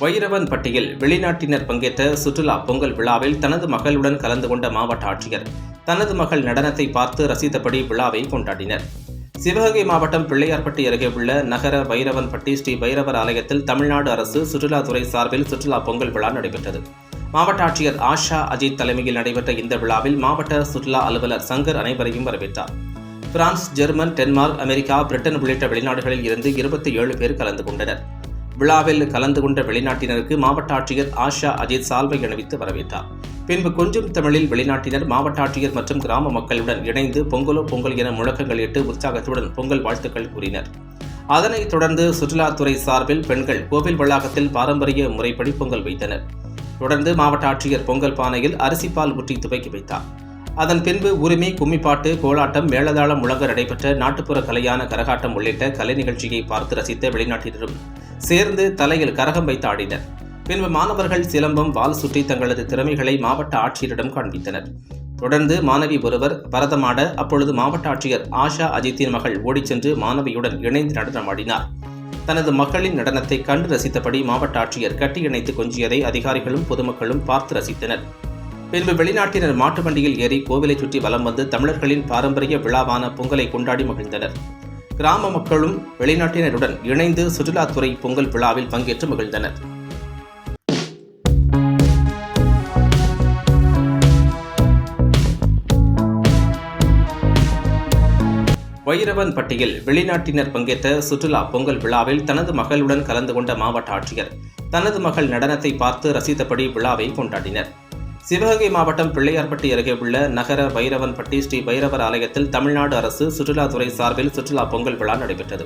வைரவன் பட்டியில் வெளிநாட்டினர் பங்கேற்ற சுற்றுலா பொங்கல் விழாவில் தனது மகளுடன் கலந்து கொண்ட மாவட்ட ஆட்சியர் தனது மகள் நடனத்தை பார்த்து ரசித்தபடி விழாவை கொண்டாடினர். சிவகங்கை மாவட்டம் பிள்ளையார்பட்டி அருகே உள்ள நகர வைரவன்பட்டி ஸ்ரீ வைரவர் ஆலயத்தில் தமிழ்நாடு அரசு சுற்றுலாத்துறை சார்பில் சுற்றுலா பொங்கல் விழா நடைபெற்றது. மாவட்ட ஆட்சியர் ஆஷா அஜித் தலைமையில் நடைபெற்ற இந்த விழாவில் மாவட்ட சுற்றுலா அலுவலர் சங்கர் அனைவரையும் வரவேற்றார். France German Denmark America Britain உள்ளிட்ட வெளிநாடுகளில் இருந்து இருபத்தி ஏழு பேர் கலந்து கொண்டனர். விழாவில் கலந்து கொண்ட வெளிநாட்டினருக்கு மாவட்ட ஆட்சியர் ஆஷா அஜித் சால்வை அணிவித்து வரவேற்றார். பின்பு கொஞ்சம் தமிழில் வெளிநாட்டினர் மாவட்ட ஆட்சியர் மற்றும் கிராம மக்களுடன் இணைந்து பொங்கலோ பொங்கல் என முழக்கங்களிட்டு உற்சாகத்துடன் பொங்கல் வாழ்த்துக்கள் கூறினர். அதனைத் தொடர்ந்து சுற்றுலாத்துறை சார்பில் பெண்கள் கோவில் வளாகத்தில் பாரம்பரிய முறைப்படி பொங்கல் வைத்தனர். தொடர்ந்து மாவட்ட ஆட்சியர் பொங்கல் பானையில் அரிசிப்பால் ஊற்றி துவக்கி வைத்தார். அதன் பின்பு உரிமை கும்மிப்பாட்டு கோலாட்டம் மேளதாளம் முழங்க நடைபெற்ற நாட்டுப்புற கலையான கரகாட்டம் உள்ளிட்ட கலை நிகழ்ச்சியை பார்த்து ரசித்த வெளிநாட்டினரும் சேர்ந்து தலையில் கரகம் வைத்து ஆடினர். பின்பு மாணவர்கள் சிலம்பம் வால் சுற்றி தங்களது திறமைகளை மாவட்ட ஆட்சியரிடம் காண்பித்தனர். தொடர்ந்து மாணவி ஒருவர் பரதமாட அப்பொழுது மாவட்ட ஆட்சியர் ஆஷா அஜித்தின் மகள் ஓடிச் சென்று மாணவியுடன் இணைந்து நடனமாடினார் தனது மகளின் நடனத்தை கண்டு ரசித்தபடி மாவட்ட ஆட்சியர் கட்டி இணைத்து கொஞ்சியதை அதிகாரிகளும் பொதுமக்களும் பார்த்து ரசித்தனர். பின்பு வெளிநாட்டினர் மாட்டு வண்டியில் ஏறி கோவிலை சுற்றி வலம் வந்து தமிழர்களின் பாரம்பரிய விழாவான பொங்கலை கொண்டாடி மகிழ்ந்தனர். கிராம மக்களும் வெளிநாட்டினருடன் இணைந்து சுற்றுலாத்துறை பொங்கல் விழாவில் பங்கேற்று மகிழ்ந்தனர். வைரவன் பட்டியில் வெளிநாட்டினர் பங்கேற்ற சுற்றுலா பொங்கல் விழாவில் தனது மகளுடன் கலந்து கொண்ட மாவட்ட ஆட்சியர் தனது மகள் நடனத்தை பார்த்து ரசித்தபடி விழாவை கொண்டாடினர். சிவகங்கை மாவட்டம் பிள்ளையார்பட்டி அருகே உள்ள நகர பைரவன்பட்டி ஸ்ரீ பைரவர் ஆலயத்தில் தமிழ்நாடு அரசு சுற்றுலாத்துறை சார்பில் சுற்றுலா பொங்கல் விழா நடைபெற்றது.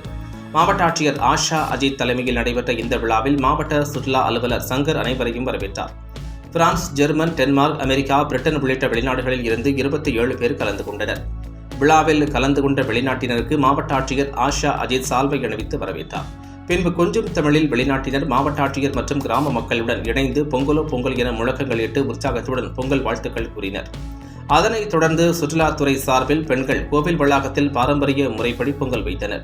மாவட்ட ஆட்சியர் ஆஷா அஜித் தலைமையில் நடைபெற்ற இந்த விழாவில் மாவட்ட சுற்றுலா அலுவலர் சங்கர் அனைவரையும் வரவேற்றார். France German Denmark America Britain உள்ளிட்ட வெளிநாடுகளில் இருந்து இருபத்தி ஏழு பேர் கலந்து கொண்டனர். விழாவில் கலந்து கொண்ட வெளிநாட்டினருக்கு மாவட்ட ஆட்சியர் ஆஷா அஜித் சால்வை அணிவித்து வரவேற்றார். பின்பு கொஞ்சம் தமிழில் வெளிநாட்டினர் மாவட்ட ஆட்சியர் மற்றும் கிராம மக்களுடன் இணைந்து பொங்கலோ பொங்கல் என முழக்கங்களிட்டு உற்சாகத்துடன் பொங்கல் வாழ்த்துக்கள் கூறினர். அதனைத் தொடர்ந்து சுற்றுலாத்துறை சார்பில் பெண்கள் கோவில் வளாகத்தில் பாரம்பரிய முறைப்படி பொங்கல் வைத்தனர்.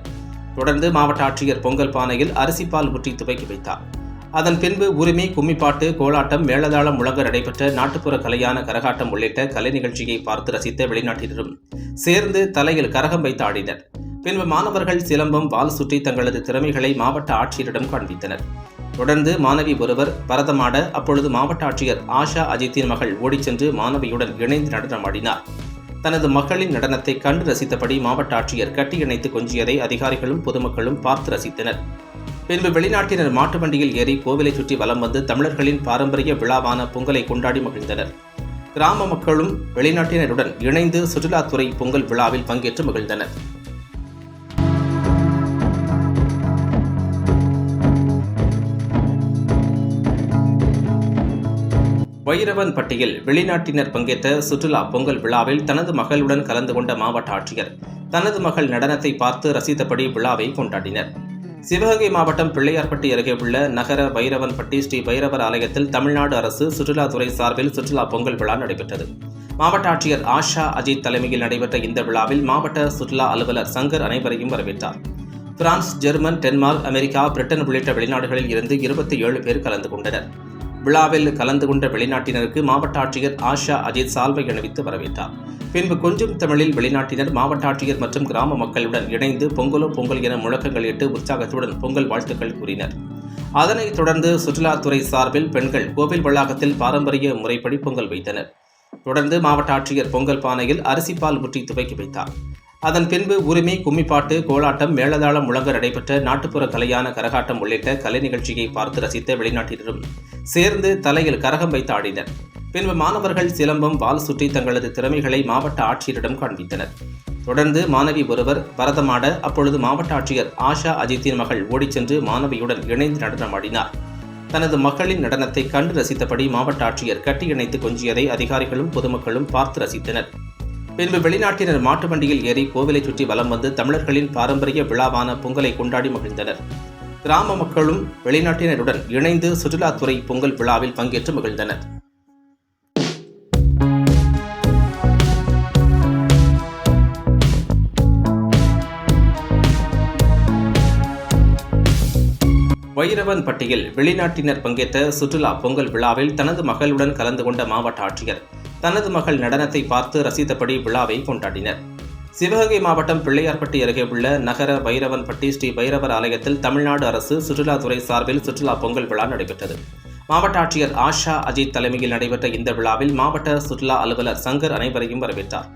தொடர்ந்து மாவட்ட ஆட்சியர் பொங்கல் பானையில் அரிசிப்பால் ஊற்றி துவக்கி வைத்தார். அதன் பின்பு உரிமை கும்மிப்பாட்டு கோலாட்டம் மேளதாளம் முழங்க நடைபெற்ற நாட்டுப்புற கலையான கரகாட்டம் உள்ளிட்ட கலை நிகழ்ச்சியை பார்த்து ரசித்த வெளிநாட்டினரும் சேர்ந்து தலையில் கரகம் வைத்து ஆடினர். பின்பு மாணவர்கள் சிலம்பம் வால் சுற்றி தங்களது திறமைகளை மாவட்ட ஆட்சியரிடம் காண்பித்தனர். தொடர்ந்து மாணவி ஒருவர் பரதமாட அப்பொழுது மாவட்ட ஆட்சியர் ஆஷா அஜித்தின் மகள் ஓடிச் சென்று மாணவியுடன் இணைந்து நடனமாடினார் தனது மகளின் நடனத்தை கண்டு ரசித்தபடி மாவட்ட ஆட்சியர் கட்டி இணைத்து கொஞ்சியதை அதிகாரிகளும் பொதுமக்களும் பார்த்து ரசித்தனர். பின்பு வெளிநாட்டினர் மாட்டு வண்டியில் ஏறி கோவிலை சுற்றி வலம் வந்து தமிழர்களின் பாரம்பரிய விழாவான பொங்கலை கொண்டாடி மகிழ்ந்தனர். கிராம மக்களும் வெளிநாட்டினருடன் இணைந்து சுற்றுலாத்துறை பொங்கல் விழாவில் பங்கேற்று மகிழ்ந்தனர். வைரவன் பட்டியில் வெளிநாட்டினர் பங்கேற்ற சுற்றுலா பொங்கல் விழாவில் தனது மகளுடன் கலந்து கொண்ட மாவட்ட ஆட்சியர் தனது மகள் நடனத்தை பார்த்து ரசித்தபடி விழாவை கொண்டாடினர். சிவகங்கை மாவட்டம் பிள்ளையார்பட்டி அருகே உள்ள நகர வைரவன்பட்டி ஸ்ரீ வைரவர் ஆலயத்தில் தமிழ்நாடு அரசு சுற்றுலாத்துறை சார்பில் சுற்றுலா பொங்கல் விழா நடைபெற்றது. மாவட்ட ஆட்சியர் ஆஷா அஜித் தலைமையில் நடைபெற்ற இந்த விழாவில் மாவட்ட சுற்றுலா அலுவலர் சங்கர் அனைவரையும் வரவேற்றார். France German Denmark America Britain உள்ளிட்ட வெளிநாடுகளில் இருந்து இருபத்தி ஏழு பேர் கலந்து கொண்டனர். விழாவில் கலந்து கொண்ட வெளிநாட்டினருக்கு மாவட்ட ஆட்சியர் ஆஷா அஜித் சால்வை அணிவித்து வரவேற்றார். பின்பு கொஞ்சம் தமிழில் வெளிநாட்டினர் மாவட்ட ஆட்சியர் மற்றும் கிராம மக்களுடன் இணைந்து பொங்கலோ பொங்கல் என முழக்கங்களிட்டு உற்சாகத்துடன் பொங்கல் வாழ்த்துக்கள் கூறினர். அதனைத் தொடர்ந்து சுற்றுலாத்துறை சார்பில் பெண்கள் கோவில் வளாகத்தில் பாரம்பரிய முறைப்படி பொங்கல் வைத்தனர். தொடர்ந்து மாவட்ட ஆட்சியர் பொங்கல் பானையில் அரிசிப்பால் ஊற்றி துவக்கி வைத்தார். அதன் பின்பு உரிமை கும்மிப்பாட்டு கோலாட்டம் மேளதாளம் முழங்க நடைபெற்ற நாட்டுப்புற கலையான கரகாட்டம் உள்ளிட்ட கலை நிகழ்ச்சியை பார்த்து ரசித்த வெளிநாட்டினரும் சேர்ந்து தலையில் கரகம் வைத்து ஆடினர். பின்பு மாணவர்கள் சிலம்பம் வால் சுற்றி தங்களது திறமைகளை மாவட்ட ஆட்சியரிடம் காண்பித்தனர். தொடர்ந்து மாணவி ஒருவர் பரதமாட அப்பொழுது மாவட்ட ஆட்சியர் ஆஷா அஜித்தின் மகள் ஓடிச் சென்று மாணவியுடன் இணைந்து நடனமாடினார் தனது மகளின் நடனத்தை கண்டு ரசித்தபடி மாவட்ட ஆட்சியர் கட்டி இணைத்து கொஞ்சியதை அதிகாரிகளும் பொதுமக்களும் பார்த்து ரசித்தனர். பின்பு வெளிநாட்டினர் மாட்டு வண்டியில் ஏறி கோவிலை சுற்றி வலம் வந்து தமிழர்களின் பாரம்பரிய விழாவான பொங்கலை கொண்டாடி மகிழ்ந்தனர். கிராம மக்களும் வெளிநாட்டினருடன் இணைந்து சுற்றுலாத்துறை பொங்கல் விழாவில் பங்கேற்று மகிழ்ந்தனர். வைரவன் பட்டியில் வெளிநாட்டினர் பங்கேற்ற சுற்றுலா பொங்கல் விழாவில் தனது மகளுடன் கலந்து கொண்ட மாவட்ட ஆட்சியர் தனது மகள் நடனத்தை பார்த்து ரசித்தபடி விழாவை கொண்டாடினர். சிவகங்கை மாவட்டம் பிள்ளையார்பட்டி அருகே உள்ள நகர பைரவன்பட்டி ஸ்ரீ பைரவர் ஆலயத்தில் தமிழ்நாடு அரசு சுற்றுலாத்துறை சார்பில் சுற்றுலா பொங்கல் விழா நடைபெற்றது. மாவட்ட ஆட்சியர் ஆஷா அஜித் தலைமையில் நடைபெற்ற இந்த விழாவில் மாவட்ட சுற்றுலா அலுவலர் சங்கர் அனைவரையும் வரவேற்றார்.